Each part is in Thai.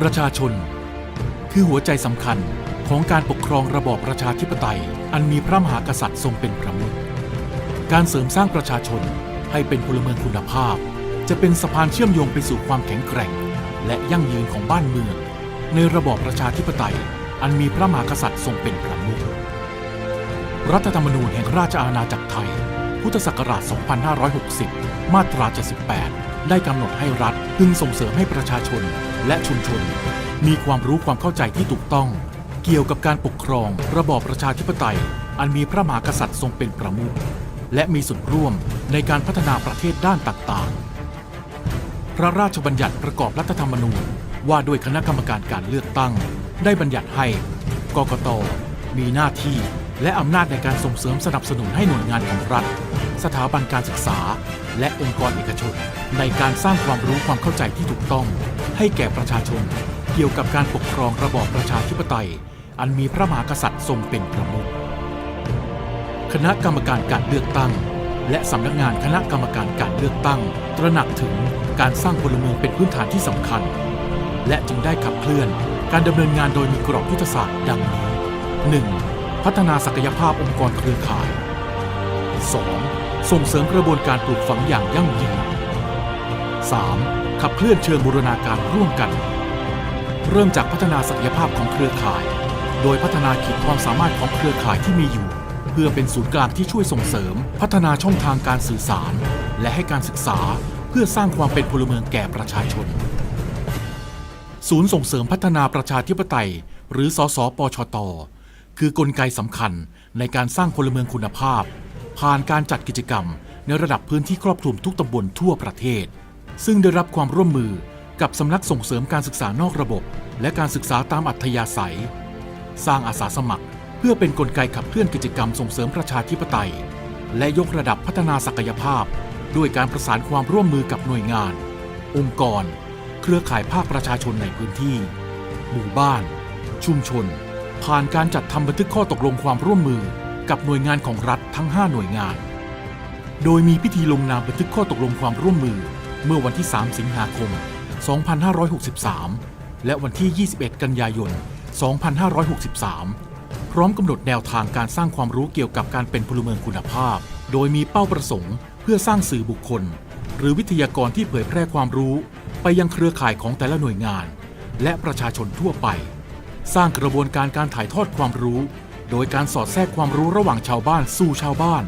ประชาชน คือหัวใจสำคัญของการปกครองระบอบประชาธิปไตย อันมีพระมหากษัตริย์ทรงเป็นประมุขการเสริมสร้างประชาชนให้เป็นพลเมืองคุณภาพ จะเป็นสะพานเชื่อมโยงไปสู่ความแข็งแกร่ง และยั่งยืนของบ้านเมือง ในระบอบประชาธิปไตย อันมีพระมหากษัตริย์ทรงเป็นประมุขรัฐธรรมนูญแห่งราชอาณาจักรไทย พุทธศักราช 2560 มาตรา 78 ได้กำหนดให้รัฐพึงส่งเสริมให้ประชาชน และชุมชน มีความรู้ความเข้าใจที่ถูกต้อง เกี่ยวกับการปกครองระบอบประชาธิปไตย อันมีพระมหากษัตริย์ทรงเป็นประมุขและมีส่วนร่วมในการพัฒนาประเทศด้านต่างๆ พระราชบัญญัติประกอบรัฐธรรมนูญว่าด้วยคณะกรรมการการเลือกตั้ง ได้บัญญัติให้กกตมีหน้าที่ และอำนาจในการส่งเสริมสนับสนุนให้หน่วยงานของรัฐ สถาบันการศึกษา และองค์กรเอกชน ในการสร้างความรู้ความเข้าใจที่ถูกต้อง ให้แก่ประชาชน เกี่ยวกับการปกครองระบอบประชาธิปไตย อันมีพระมหากษัตริย์ทรงเป็นประมุขคณะกรรมการการเลือกตั้ง และสำนักงานคณะกรรมการการเลือกตั้ง ตระหนักถึงการสร้างพลเมืองเป็นพื้นฐานที่สำคัญ และจึงได้ขับเคลื่อน การดำเนินงานโดยมีกรอบยุทธศาสตร์ดังนี้ 1. พัฒนาศักยภาพองค์กรเครือข่าย 2. ส่งเสริมกระบวนการปลูกฝังอย่างยั่งยืน 3. ขับเคลื่อนเชิงบูรณาการร่วมกัน เริ่มจากพัฒนาศักยภาพของเครือข่าย โดยพัฒนาขีดความสามารถของเครือข่ายที่มีอยู่ เพื่อเป็นศูนย์กลางที่ช่วยส่งเสริม พัฒนาช่องทางการสื่อสาร และให้การศึกษาเพื่อสร้างความเป็นพลเมืองแก่ประชาชน ศูนย์ส่งเสริมพัฒนาประชาธิปไตย หรือสสปชต คือกลไกสำคัญในการสร้างพลเมืองคุณภาพ ผ่านการจัดกิจกรรมในระดับพื้นที่ครอบคลุมทุกตำบลทั่วประเทศ ซึ่งได้รับความร่วมมือกับสำนักส่งเสริมการศึกษานอกระบบ และการศึกษาตามอัธยาศัย สร้างอาสาสมัคร เพื่อเป็นนกลไกขับเคลื่อนกิจกรรมส่งเสริมประชาธิปไตย และยกระดับพัฒนาศักยภาพ ด้วยการประสานความร่วมมือกับหน่วยงาน องค์กร เครือข่ายภาคประชาชนในพื้นที่ หมู่บ้าน ชุมชน ผ่านการจัดทำบันทึกข้อตกลงความร่วมมือกับหน่วยงานของรัฐทั้ง 5 หน่วยงาน โดยมีพิธีลงนามบันทึกข้อตกลงความร่วมมือเมื่อวันที่ 3 สิงหาคม 2563 และวันที่ 21 กันยายน 2563 พร้อมกำหนดแนวทางการสร้างความรู้เกี่ยวกับการเป็นพลเมืองคุณภาพ โดยมีเป้าประสงค์ เพื่อสร้างสื่อบุคคล หรือวิทยากรที่เผยแพร่ความรู้ ไปยังเครือข่ายของแต่ละหน่วยงาน และประชาชนทั่วไป สร้างกระบวนการการถ่ายทอดความรู้ โดยการสอดแทรกความรู้ระหว่างชาวบ้านสู่ชาวบ้าน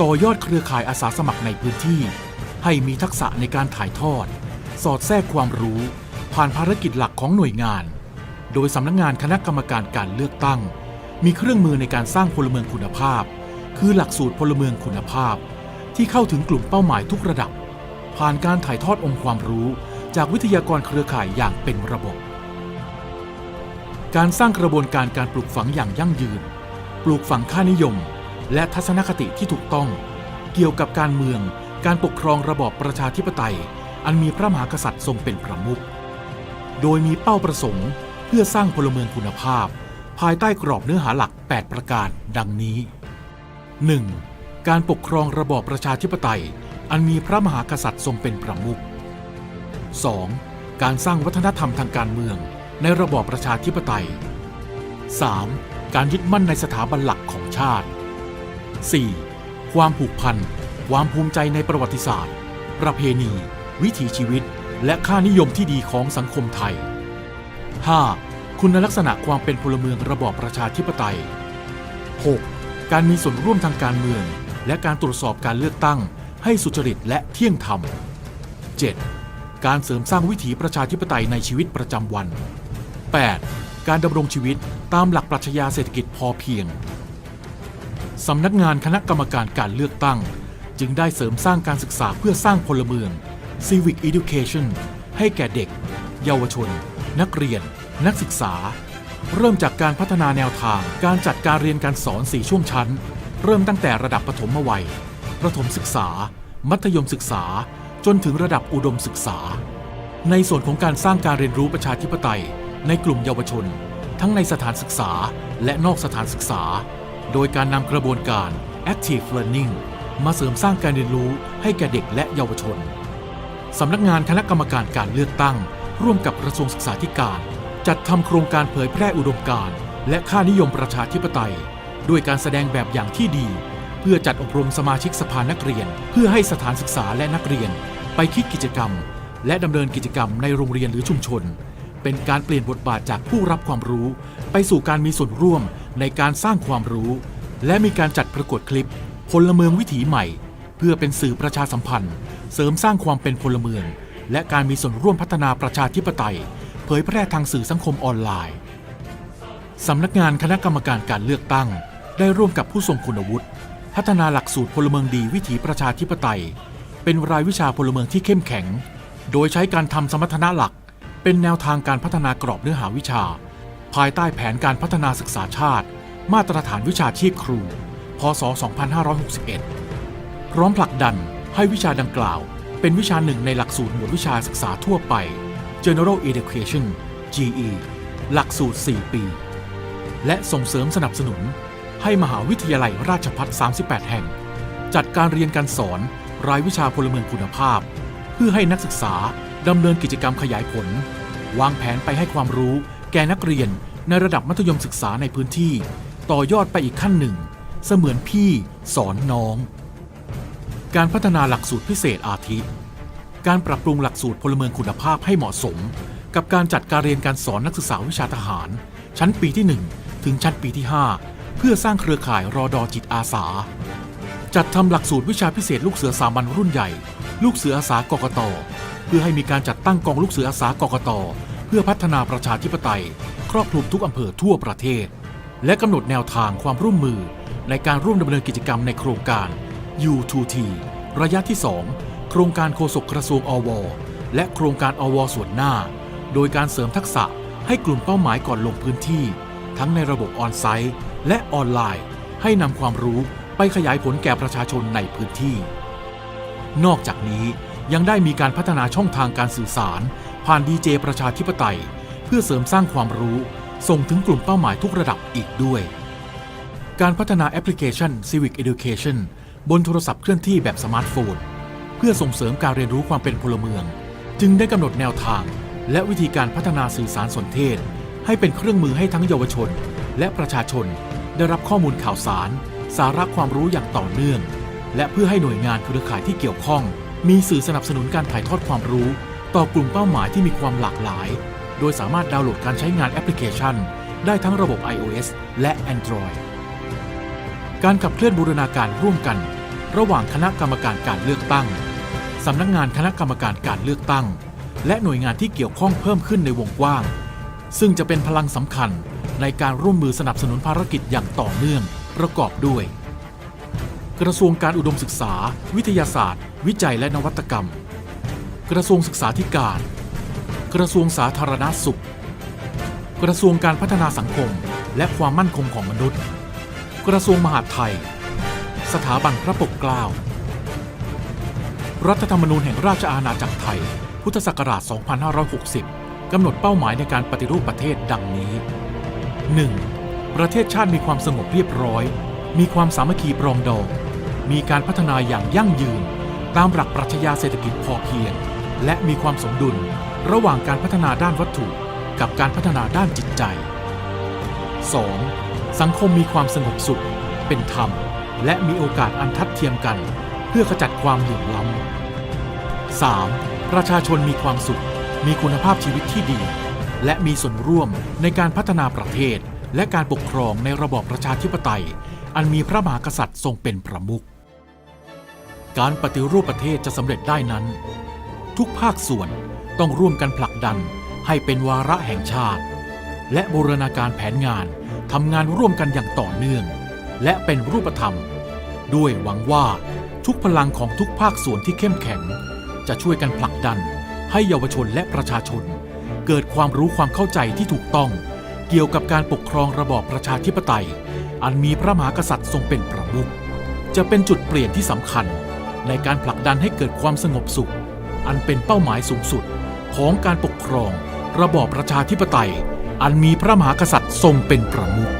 ต่อยอดเครือข่ายอาสาสมัครในพื้นที่ ให้มีทักษะในการถ่ายทอด สอดแทรกความรู้ ผ่านภารกิจหลักของหน่วยงาน โดยสำนักงงานคณะกรรมการการเลือกตั้ง มีเครื่องมือในการสร้างพลเมืองคุณภาพ คือหลักสูตรพลเมืองคุณภาพ ที่เข้าถึงกลุ่มเป้าหมายทุกระดับ ผ่านการถ่ายทอดองค์ความรู้ จากวิทยากรเครือข่ายอย่างเป็นระบบ การสร้างกระบวนการการปลูกฝังอย่างยั่งยืน ปลูกฝังค่านิยม และทัศนคติที่ถูกต้อง เกี่ยวกับการเมือง การปกครองระบอบประชาธิปไตย อันมีพระมหากษัตริย์ทรงเป็นประมุข โดยมีเป้าประสงค์ เพื่อสร้างพลเมืองคุณภาพ ภายใต้กรอบเนื้อหาหลัก 8 ประการ ดังนี้ 1. การปกครองระบอบประชาธิปไตย อันมีพระมหากษัตริย์ทรงเป็นประมุข 2. การสร้างวัฒนธรรมทางการเมือง ในระบอบประชาธิปไตย 3. การยึดมั่นในสถาบันหลักของชาติ 4. ความผูกพัน ความภูมิใจในประวัติศาสตร์ ประเพณี วิถีชีวิต และค่านิยมที่ดีของสังคมไทย 5. คุณลักษณะความเป็นพลเมืองระบอบประชาธิปไตย 6. การมีส่วนร่วมทางการเมือง และการตรวจสอบการเลือกตั้ง ให้สุจริตและเที่ยงธรรม 7. การเสริมสร้างวิถีประชาธิปไตยในชีวิตประจำวัน 8. การดำรงชีวิตตามหลักปรัชญาเศรษฐกิจพอเพียง สำนักงานคณะกรรมการการเลือกตั้ง จึงได้เสริมสร้างการศึกษาเพื่อสร้างพลเมือง Civic Education ให้แก่เด็ก เยาวชน นักเรียน นักศึกษา เริ่มจากการพัฒนาแนวทางการจัดการเรียนการสอน 4 ช่วงชั้น เริ่มตั้งแต่ระดับปฐมวัย ประถมศึกษา มัธยมศึกษา จนถึงระดับอุดมศึกษา ในส่วนของการสร้างการเรียนรู้ประชาธิปไตย ในกลุ่มเยาวชน ทั้งในสถานศึกษาและนอกสถานศึกษา โดยการนำกระบวนการ Active Learning มาเสริมสร้างการเรียนรู้ให้แก่เด็กและเยาวชนสำนักงานคณะกรรมการการเลือกตั้ง ร่วมกับกระทรวงศึกษาธิการ จัดทำโครงการเผยแพร่อุดมการณ์และค่านิยมประชาธิปไตย ด้วยการแสดงแบบอย่างที่ดี เพื่อจัดอบรมสมาชิกสภานักเรียน เพื่อให้สถานศึกษาและนักเรียน ไปคิดกิจกรรม และดำเนินกิจกรรมในโรงเรียนหรือชุมชน เป็นการเปลี่ยนบทบาทจากผู้รับความรู้ ไปสู่การมีส่วนร่วมในการสร้างความรู้ และมีการจัดประกวดคลิปพลเมืองวิถีใหม่ เพื่อเป็นสื่อประชาสัมพันธ์ เสริมสร้างความเป็นพลเมือง และการมีส่วนร่วมพัฒนาประชาธิปไตย เผยแพร่ทางสื่อสังคมออนไลน์สำนักงานคณะกรรมการการเลือกตั้ง ได้ร่วมกับผู้ทรงคุณวุฒิพัฒนาหลักสูตรพลเมืองดีวิถีประชาธิปไตย เป็นรายวิชาพลเมืองที่เข้มแข็ง โดยใช้การทำสมรรถนะหลัก เป็นแนวทางการพัฒนากรอบเนื้อหาวิชา ภายใต้แผนการพัฒนาศึกษาชาติ มาตรฐานวิชาชีพครู พศ 2561 พร้อมผลักดันให้วิชาดังกล่าว เป็นวิชาหนึ่งในหลักสูตรหมวดวิชาศึกษาทั่วไป General Education GE หลักสูตร 4 ปี และส่งเสริมสนับสนุน ให้มหาวิทยาลัยราชภัฏ38 แห่ง จัดการเรียนการสอนรายวิชาพลเมืองคุณภาพ เพื่อให้นักศึกษา ดำเนินกิจกรรมขยายผล วางแผนไปให้ความรู้ แก่นักเรียนในระดับมัธยมศึกษาในพื้นที่ ต่อยอดไปอีกขั้นหนึ่ง เสมือนพี่สอนน้อง การพัฒนาหลักสูตรพิเศษอาทิ การปรับปรุงหลักสูตรพลเมืองคุณภาพให้เหมาะสม กับการจัดการเรียนการสอนนักศึกษาวิชาทหาร ชั้นปีที่ 1 ถึงชั้นปีที่ 5 เพื่อสร้างเครือข่ายรอดอจิตอาสา จัดทำหลักสูตรวิชาพิเศษลูกเสือสามัญรุ่นใหญ่ ลูกเสืออาสากกต พื่อให้มีการจัดตั้งกองลูกเสืออาสากกต เพื่อพัฒนาประชาธิปไตย ครอบคลุมทุกอำเภอทั่วประเทศ และกำหนดแนวทางความร่วมมือ ในการร่วมดำเนินกิจกรรมในโครงการ U2T ระยะที่ 2 โครงการโฆษกกระทรวงอว และโครงการอว ส่วนหน้า โดยการเสริมทักษะให้กลุ่มเป้าหมายก่อนลงพื้นที่ ทั้งในระบบออนไซต์และออนไลน์ ให้นำความรู้ไปขยายผลแก่ประชาชนในพื้นที่ นอกจากนี้ ยังได้มีการพัฒนาช่องทางการสื่อสาร ผ่านดีเจประชาธิปไตย เพื่อเสริมสร้างความรู้ ส่งถึงกลุ่มเป้าหมายทุกระดับอีกด้วย การพัฒนาแอปพลิเคชัน Civic Education บนโทรศัพท์เคลื่อนที่แบบสมาร์ทโฟน เพื่อส่งเสริมการเรียนรู้ความเป็นพลเมือง จึงได้กำหนดแนวทาง และวิธีการพัฒนาสื่อสารสนเทศ ให้เป็นเครื่องมือให้ทั้งเยาวชน และประชาชน ได้รับข้อมูลข่าวสาร สาระความรู้อย่างต่อเนื่อง และเพื่อให้หน่วยงานเครือข่ายที่เกี่ยวข้อง มีสื่อสนับสนุนการถ่ายทอดความรู้ ต่อกลุ่มเป้าหมายที่มีความหลากหลาย โดยสามารถดาวน์โหลดการใช้งานแอปพลิเคชัน ได้ทั้งระบบ iOS และ Android การขับเคลื่อนบูรณาการร่วมกัน ระหว่างคณะกรรมการการเลือกตั้งสำนักงานคณะกรรมการการเลือกตั้ง และหน่วยงานที่เกี่ยวข้องเพิ่มขึ้นในวงกว้าง ซึ่งจะเป็นพลังสำคัญในการร่วมมือสนับสนุนภารกิจอย่างต่อเนื่อง ประกอบด้วย กระทรวงการอุดมศึกษา วิทยาศาสตร์ วิจัยและนวัตกรรม กระทรวงศึกษาธิการ กระทรวงสาธารณสุข กระทรวงการพัฒนาสังคม และความมั่นคงของมนุษย์ กระทรวงมหาดไทย สถาบันพระปกเกล้า รัฐธรรมนูญแห่งราชอาณาจักรไทย พุทธศักราช 2560 กำหนดเป้าหมายในการปฏิรูปประเทศดังนี้ 1. ประเทศชาติมีความสงบเรียบร้อย มีความสามัคคีปรองดอง มีการพัฒนาอย่างยั่งยืน ตามหลักปรัชญาเศรษฐกิจพอเพียง และมีความสมดุลระหว่างการพัฒนาด้านวัตถุ กับการพัฒนาด้านจิตใจ 2. สังคมมีความสงบสุข เป็นธรรม และมีโอกาสอันทัดเทียมกัน เพื่อขจัดความเหลื่อมล้ำ 3. ประชาชนมีความสุข มีคุณภาพชีวิตที่ดี และมีส่วนร่วมในการพัฒนาประเทศ และการปกครองในระบอบประชาธิปไตย อันมีพระมหากษัตริย์ทรงเป็นประมุข การปฏิรูปประเทศจะสำเร็จได้นั้น ทุกภาคส่วนต้องร่วมกันผลักดันให้เป็นวาระแห่งชาติ และบูรณาการแผนงานทำงานร่วมกันอย่างต่อเนื่อง และเป็นรูปธรรม ด้วยหวังว่าทุกพลังของทุกภาคส่วนที่เข้มแข็ง จะช่วยกันผลักดัน ให้เยาวชนและประชาชน เกิดความรู้ความเข้าใจที่ถูกต้อง เกี่ยวกับการปกครองระบอบประชาธิปไตย อันมีพระมหากษัตริย์ทรงเป็นประมุขจะเป็นจุดเปลี่ยนที่สำคัญ ในการผลักดันให้เกิดความสงบสุข อันเป็นเป้าหมายสูงสุดของการปกครอง ระบอบประชาธิปไตย อันมีพระมหากษัตริย์ทรงเป็นประมุข